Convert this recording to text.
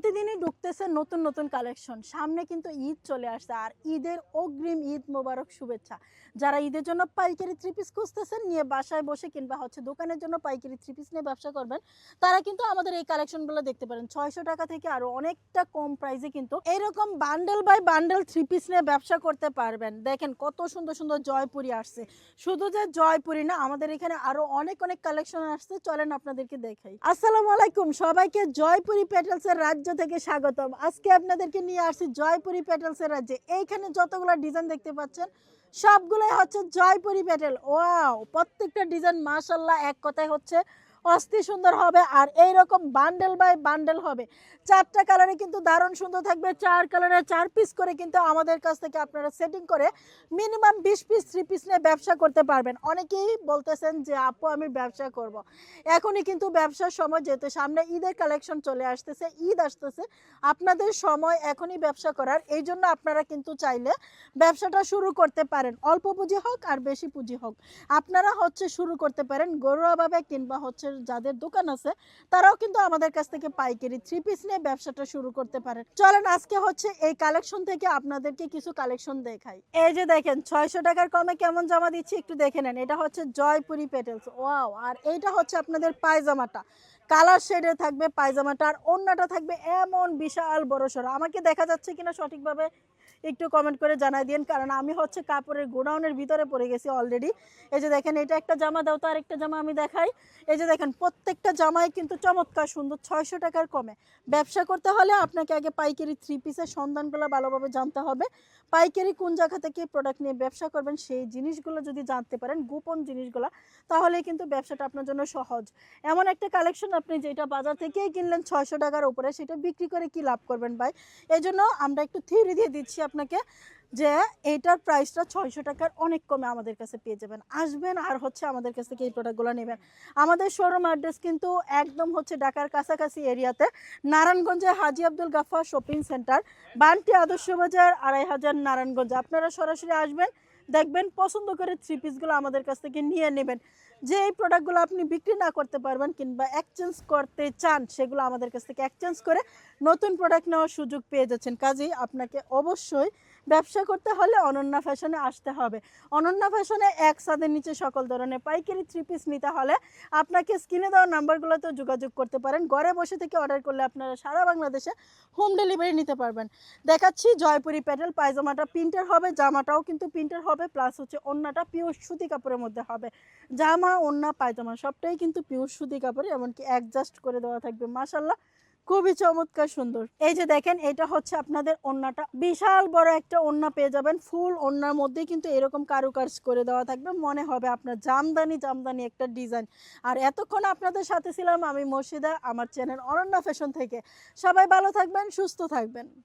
প্রতিদিনই ঢুকতেছে নতুন নতুন কালেকশন সামনে কিন্তু ঈদ চলে আসছে আর ঈদের অগ্রিম ঈদ মোবারক শুভেচ্ছা। যারা ঈদের জন্য পাইকারি থ্রি পিস খুঁজতেছেন, নিয়ে বাসায় বসে কিংবা হচ্ছে দোকানের জন্য পাইকারি থ্রি পিস নিয়ে ব্যবসা করবেন, তারা কিন্তু আমাদের এই কালেকশনগুলো দেখতে পারেন। ছয়শো টাকা থেকে আরও অনেকটা কম প্রাইসে কিন্তু এরকম bundle by bundle three piece নিয়ে ব্যবসা করতে পারবেন। দেখেন কত সুন্দর সুন্দর জয়পুরি আসছে। শুধু যে জয়পুরি না, আমাদের এখানে আরও অনেক অনেক কালেকশন আসছে। চলেন আপনাদেরকে দেখাই। আসসালামু আলাইকুম। সবাইকে জয়পুরি পেটেলস এর রাজ্য থেকে স্বাগতম। আজকে আপনাদেরকে নিয়ে আসছি জয়পুরি প্যাটেলসের এর রাজ্যে। এইখানে যতগুলো ডিজাইন দেখতে পাচ্ছেন, সবগুলোই হচ্ছে জয়পুরি প্যাটেল ওয়াও প্রত্যেকটা ডিজাইন মাশাল্লাহ এক কথায় হচ্ছে অস্থি সুন্দর হবে আর এই রকম বান্ডেল বাই বান্ডেল হবে। চারটা কালারে কিন্তু দারুণ সুন্দর থাকবে। চার কালারে চার পিস করে কিন্তু আমাদের কাছ থেকে আপনারা সেটিং করে মিনিমাম বিশ পিস থ্রি পিস নিয়ে ব্যবসা করতে পারবেন। অনেকেই বলতেছেন যে, আপু, আমি ব্যবসা করব। এখনই কিন্তু ব্যবসার সময় যেহেতু সামনে ঈদের কালেকশন চলে আসতেছে, ঈদ আসতেছে, আপনাদের সময় এখনই ব্যবসা করার। এই জন্য আপনারা কিন্তু চাইলে ব্যবসাটা শুরু করতে পারেন। অল্প পুঁজি হোক আর বেশি পুঁজি হোক। আপনারা হচ্ছে শুরু করতে পারেন ঘরোয়াভাবে কিংবা হচ্ছে যাদের দোকান আছে, তারাও কিন্তু আমাদের কাছ থেকে পাইকারি থ্রি পিস নিয়ে ব্যবসাটা শুরু করতে পারেন চলেন, আজকে হচ্ছে এই কালেকশন থেকে আপনাদেরকে কিছু কালেকশন দেখাই। এই যে দেখেন, ছয়শো টাকার কমে কেমন জামা দিচ্ছি একটু দেখে নেন। এটা হচ্ছে জয়পুরি পেটেলস ওয়াও আর এইটা হচ্ছে আপনাদের পায়জামাটা। কালার শেডে থাকবে পায়জামাটা, আর অন্যটা থাকবে এমন বিশাল বড় সড়ো আমাকে দেখা যাচ্ছে কিনা সঠিকভাবে একটু কমেন্ট করে জানাই দিন কারণ আমি হচ্ছে কাপড়ের গোডাউনের ভিতরে পড়ে গেছি অলরেডি এই যে দেখেন, এটা একটা জামা, দাও তো আরেকটা জামা আমি দেখাই। এই যে দেখেন, প্রত্যেকটা জামাই কিন্তু চমৎকার সুন্দর, ছয়শো টাকার কমে। ব্যবসা করতে হলে আপনাকে আগে পাইকারি থ্রি পিসের সন্ধানগুলো ভালোভাবে জানতে হবে। পাইকারি কোন জায়গা থেকে প্রোডাক্ট নিয়ে ব্যবসা করবেন, সেই জিনিসগুলো যদি জানতে পারেন, গোপন জিনিসগুলো, তাহলে কিন্তু ব্যবসাটা আপনার জন্য সহজ। এমন একটা কালেকশন আপনি যেটা বাজার থেকেই কিনলেন ছয়শো টাকার উপরে, সেটা বিক্রি করে কি লাভ করবেন ভাই? এই জন্য আমরা একটু থিওরি দিয়ে দিচ্ছি। আপনাকে যে এইটার প্রাইসটা ছয়শো টাকার অনেক কমে আমাদের কাছে পেয়ে যাবেন। আসবেন আর হচ্ছে আমাদের কাছ থেকে এই প্রোডাক্টগুলো নেবেন। আমাদের শোরুম অ্যাড্রেস কিন্তু একদম হচ্ছে ঢাকার কাছাকাছি এরিয়াতে নারায়ণগঞ্জে হাজি আব্দুল গাফা শপিং সেন্টার বানটি আদর্শ বাজার, আড়াই হাজার নারায়ণগঞ্জ। আপনারা সরাসরি আসবেন দেখবেন পছন্দ করে থ্রি পিসগুলো আমাদের কাছ থেকে নিয়ে নেবেন। যে এই প্রোডাক্টগুলো আপনি বিক্রি না করতে পারবেন কিংবা এক্সচেঞ্জ করতে চান, সেগুলো আমাদের কাছ থেকে এক্সচেঞ্জ করে নতুন প্রোডাক্ট নেওয়ার সুযোগ পেয়ে যাচ্ছেন। কাজেই আপনাকে অবশ্যই ব্যবসা করতে হলে অনন্যা ফ্যাশনে আসতে হবে। অনন্যা ফ্যাশনে এক ছাদের নিচে সকল ধরনের পাইকারি থ্রি পিস নিতে হলে আপনাকে স্ক্রিনে দেওয়া নাম্বারগুলোতে যোগাযোগ করতে পারেন। ঘরে বসে থেকে অর্ডার করলে আপনারা সারা বাংলাদেশে হোম ডেলিভারি নিতে পারবেন। দেখাচ্ছি জয়পুরি প্যাটেল, পায়জামাটা প্রিন্টার হবে, জামাটাও কিন্তু প্রিন্টার হবে প্লাস হচ্ছে অন্যটা পিওর সুতি কাপড়ের মধ্যে হবে। জামা ওন্না পায়জামা সবটাই কিন্তু পিওর সুতি কাপড় এমনকি অ্যাডজাস্ট করে দেওয়া থাকবে মাসাল্লাহ খুবই চমৎকার, সুন্দর। এই যে দেখেন, এটা হচ্ছে আপনাদের ওন্নাটা বিশাল বড় একটা ওন্না পেয়ে যাবেন। ফুল ওন্নার মধ্যে কিন্তু এরকম কারুকাজ করে দেওয়া থাকবে। মনে হবে আপনার জামদানি জামদানি একটা ডিজাইন। আর এতক্ষণ আপনাদের সাথে ছিলাম আমি মর্শিদা, আমার চ্যানেল অনন্যা ফ্যাশন থেকে। সবাই ভালো থাকবেন, সুস্থ থাকবেন।